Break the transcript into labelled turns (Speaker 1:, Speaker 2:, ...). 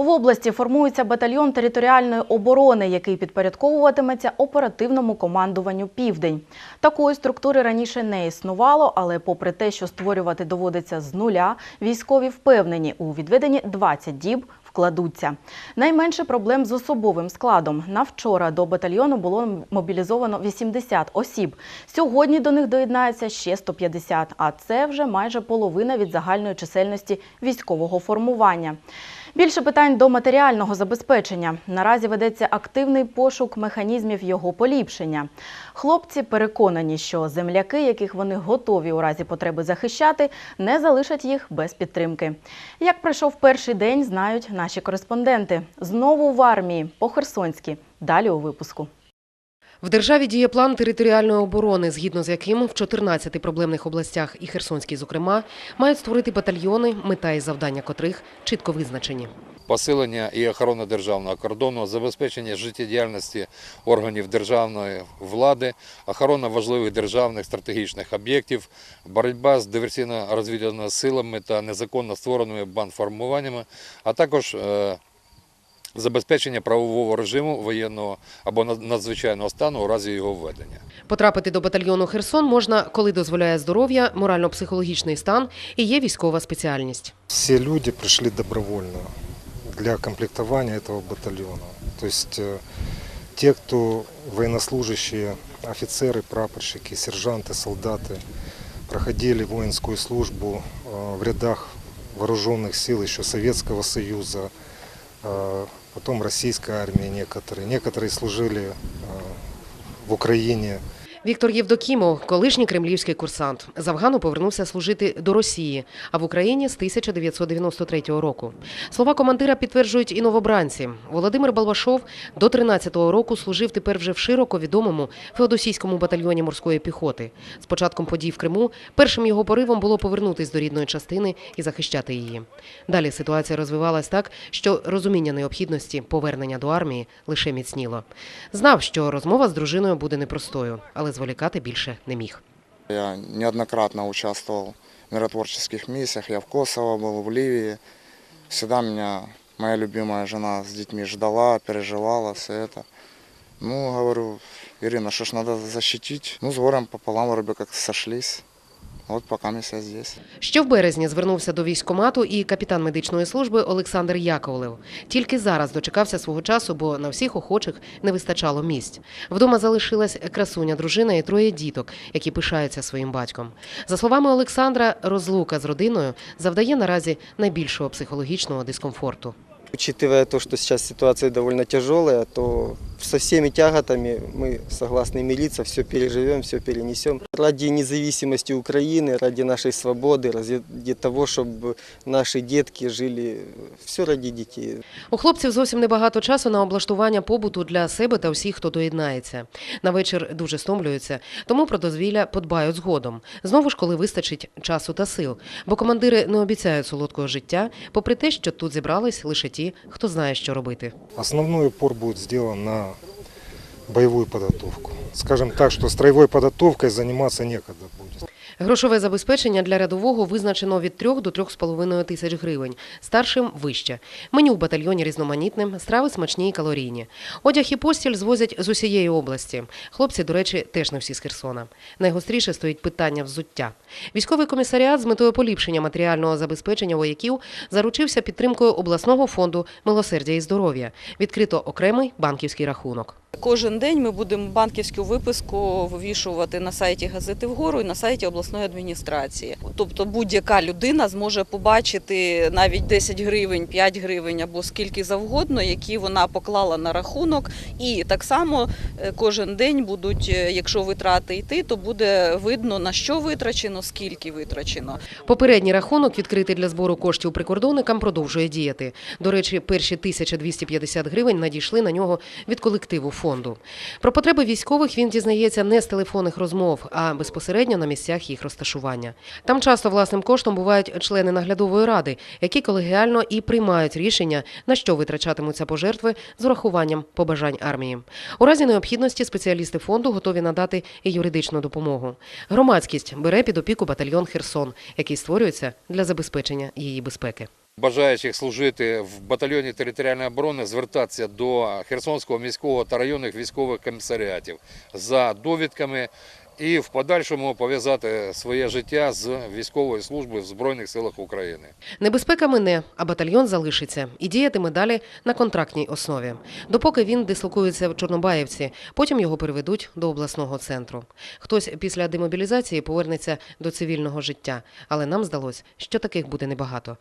Speaker 1: В області формується батальйон територіальної оборони, який підпорядковуватиметься оперативному командуванню Південь. Такої структури раніше не існувало, але попри те, що створювати доводиться з нуля, військові впевнені у відведенні 20 діб вкладуться. Найменше проблем з особовим складом. На вчора до батальйону було мобілізовано 80 осіб. Сьогодні до них доєднається ще 150, а це вже майже половина від загальної чисельності військового формування. Більше питань до матеріального забезпечення. Наразі ведеться активний пошук механізмів його поліпшення. Хлопці переконані, що земляки, яких вони готові у разі потреби захищати, не залишать їх без підтримки. Як пройшов перший день, знають наші кореспонденти. Знову в армії по Херсонськи. Далі у випуску.
Speaker 2: В державі діє план територіальної оборони, згідно з яким в 14 проблемних областях і Херсонській, зокрема, мають створити батальйони, мета і завдання котрих чітко визначені.
Speaker 3: посилення і охорона державного кордону, забезпечення життєдіяльності органів державної влади, охорона важливих державних стратегічних об'єктів, боротьба з диверсійно-розвідувальними силами та незаконно створеними бандформуваннями, а також е, забезпечення правового режиму воєнного або над- надзвичайного стану у разі його введення.
Speaker 2: Потрапити до батальйону Херсон можна, коли дозволяє здоров'я, морально-психологічний стан і є військова спеціальність.
Speaker 4: Все люди пришли добровольно для комплектования этого батальона. То есть э, те, кто военнослужащие, офицеры, прапорщики, сержанты, солдаты, проходили воинскую службу э, в рядах вооруженных сил еще Советского Союза, э, потом российской армии некоторые. Некоторые служили э, в Украине,
Speaker 2: Віктор Євдокімов, колишній кремлівський курсант, з Афгану повернувся служити до Росії, а в Україні з 1993 року. Слова командира підтверджують і новобранці. Володимир Балбашов до 13-го року служив тепер вже в широко відомому Феодосійському батальйоні морської піхоти. З початком подій в Криму першим його поривом було повернутись до рідної частини і захищати її. Далі ситуація розвивалась так, що розуміння необхідності повернення до армії лише міцніло. Знав, що розмова з дружиною буде непростою, але зволікати більше не міг.
Speaker 5: Я неоднократно участвував в миротворчих місіях, Я в Косово був, в Лівії. Всегда мене моя любимая жена з дітьми ждала, переживала все це. Ну, говорю, Ирина, что ж надо защитить? Ну, с горем пополам вроде как сошлись. Вот пока мы все здесь.
Speaker 2: Ще в березні звернувся до військкомату і капітан медичної служби Олександр Яковлев. Тільки зараз дочекався свого часу, бо на всіх охочих не вистачало місць. Вдома залишилась красуня дружина і троє діток, які пишаються своїм батьком. За словами Олександра, розлука з родиною завдає наразі найбільшого психологічного дискомфорту.
Speaker 6: Учитывая то, что сейчас ситуация довольно тяжелая, то со всеми тяготами мы согласны мириться, все переживем, все перенесем. Ради независимости Украины, ради нашей свободы, ради того, чтобы наши детки жили, все ради детей.
Speaker 2: У хлопців зовсім небагато часу на облаштування побуту для себе та всіх, хто доєднається. На вечір дуже стомлюються, тому про дозвілля подбають згодом. Знову ж, коли вистачить часу та сил. Бо командири не обіцяють солодкого життя, попри те, що тут зібрались лише ті, хто знає, що робити.
Speaker 4: Основной упор будет сделан на боевую подготовку. Скажем так, что строевой подготовкой заниматься некогда.
Speaker 2: Грошове забезпечення для рядового визначено від 3 до 3,5 тисяч гривень, старшим – вище. Меню в батальйоні різноманітне, страви смачні і калорійні. Одяг і постіль звозять з усієї області. Хлопці, до речі, теж не всі з Херсона. Найгостріше стоїть питання взуття. Військовий комісаріат з метою поліпшення матеріального забезпечення вояків заручився підтримкою обласного фонду «Милосердя і здоров'я». Відкрито окремий банківський рахунок.
Speaker 7: Кожен день ми будемо банківську виписку вивішувати на сайті газети вгору і на сайті обласної адміністрації. Тобто будь-яка людина зможе побачити навіть 10 гривень, 5 гривень або скільки завгодно, які вона поклала на рахунок. І так само е, кожен день будуть, е, якщо витрати йти, то буде видно на що витрачено, скільки витрачено.
Speaker 2: Попередній рахунок, відкритий для збору коштів прикордонникам, продовжує діяти. До речі, перші 1250 гривень надійшли на нього від колективу фонду. Про потреби військових він дізнається не з телефонних розмов, а безпосередньо на місцях їх розташування. Там часто власним коштом бувають члени наглядової ради, які колегіально і приймають рішення, на що витрачатимуться пожертви з урахуванням побажань армії. У разі необхідності спеціалісти фонду готові надати і юридичну допомогу. Громадськість бере під опіку батальйон Херсон, який створюється для забезпечення її безпеки.
Speaker 3: Бажаючих служити в батальйоні територіальної оборони звертатися до Херсонського міського та районних військових комісаріатів за довідками і в подальшому пов'язати своє життя з військовою службою в Збройних силах України.
Speaker 2: Небезпека мине, а батальйон залишиться і діятиме далі на контрактній основі. Допоки він дислокується в Чорнобаївці, потім його переведуть до обласного центру. Хтось після демобілізації повернеться до цивільного життя, але нам здалось, що таких буде небагато.